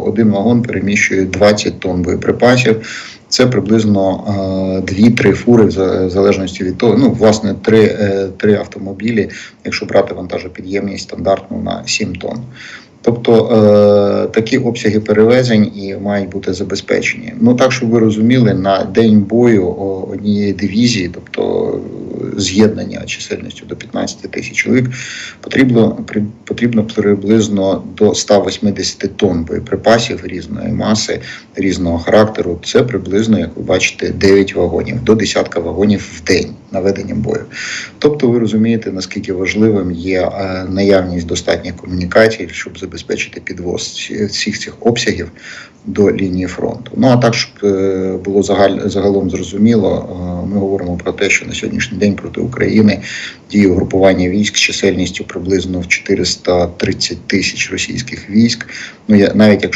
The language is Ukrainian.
один вагон переміщує 20 тонн боєприпасів. Це приблизно е, 2-3 фури, в залежності від того. Ну, власне, 3, е, 3 автомобілі, якщо брати вантажопідємність стандартну на 7 тонн. Тобто е, такі обсяги перевезень і мають бути забезпечені. Ну так, щоб ви розуміли, на день бою однієї дивізії, тобто е, з'єднання чисельністю до 15 тисяч чоловік, потрібно потрібно приблизно до 180 тонн боєприпасів різної маси, різного характеру. Це приблизно, як ви бачите, 9 вагонів до десятка вагонів в день наведенням бою. Тобто, ви розумієте, наскільки важливим є е, наявність достатньої комунікацій, щоб забезпечити підвоз всіх цих обсягів до лінії фронту. Ну а так, щоб е, було загалом зрозуміло, е, ми говоримо про те, що на сьогоднішній день проти України діє угрупування військ з чисельністю приблизно в 430 тисяч російських військ. Ну я навіть якщо